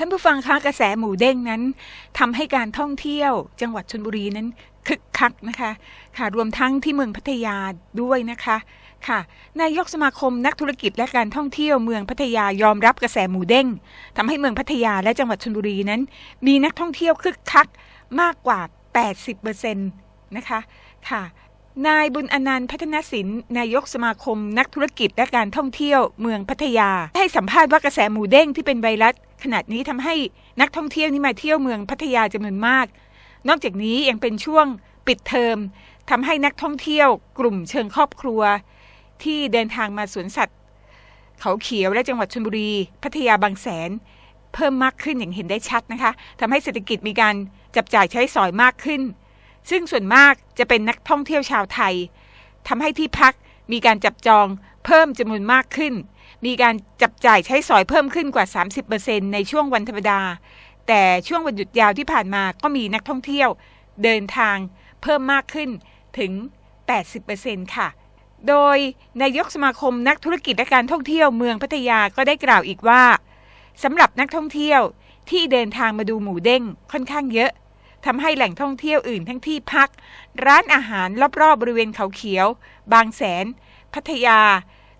ท่านผู้ฟังคะกระแสหมูเด้งนั้นทำให้การท่องเที่ยวจังหวัดชนบุรีนั้นคึกคักนะคะค่ะรวมทั้งที่เมืองพัทยาด้วยนะคะค่ะนายกสมาคมนักธุรกิจและการท่องเที่ยวเมืองพัทยายอมรับกระแสหมูเด้งทำให้เมืองพัทยาและจังหวัดชนบุรีนั้น มีนักท่องเที่ยวคึกคักมากกว่า 80%นะคะค่ะ นายบุญอนันต์พัฒนศิลป์นายกสมาคม นักธุรกิจและการท่องเที่ยวเมืองพัทยา ให้สัมภาษณ์ว่ากระแสหมูเด้งที่เป็นไวรัสขนาดนี้ทำให้นักท่องเที่ยวนี่มาเที่ยวเมืองพัทยาจำนวนมาก นอกจากนี้ยังเป็นช่วงปิดเทอมทำให้นักท่องเที่ยวกลุ่มเชิงครอบครัว ที่เดินทางมาสวนสัตว์ เขาเขียวและจังหวัดชลบุรี พัทยาบางแสน เพิ่มมากขึ้นอย่างเห็นได้ชัดนะคะทำให้เศรษฐกิจมีการจับจ่ายใช้สอยมากขึ้น ซึ่งส่วนมากจะเป็นนักท่องเที่ยวชาวไทยทำให้ที่พักมีการจับจองเพิ่มจำนวนมากขึ้น มีการจับจ่ายใช้สอยเพิ่มขึ้นกว่า 30%ในช่วงวันธรรมดา แต่ช่วงวันหยุดยาวที่ผ่านมาก็มีนักท่องเที่ยวเดินทางเพิ่มมากขึ้นถึง 80%ค่ะ โดยนายกสมาคมนักธุรกิจและการท่องเที่ยวเมืองพัทยาก็ได้กล่าวอีกว่าสำหรับนักท่องเที่ยวที่เดินทางมาดูหมูเด้งค่อนข้างเยอะ ทำให้แหล่งท่องเที่ยวอื่นทั้งที่พัก ร้านอาหารรอบๆบริเวณเขาเขียว บางแสน พัทยา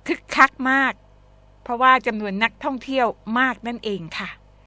คึกคักมาก เพราะว่าจำนวนนักท่องเที่ยวมากนั่นเองค่ะ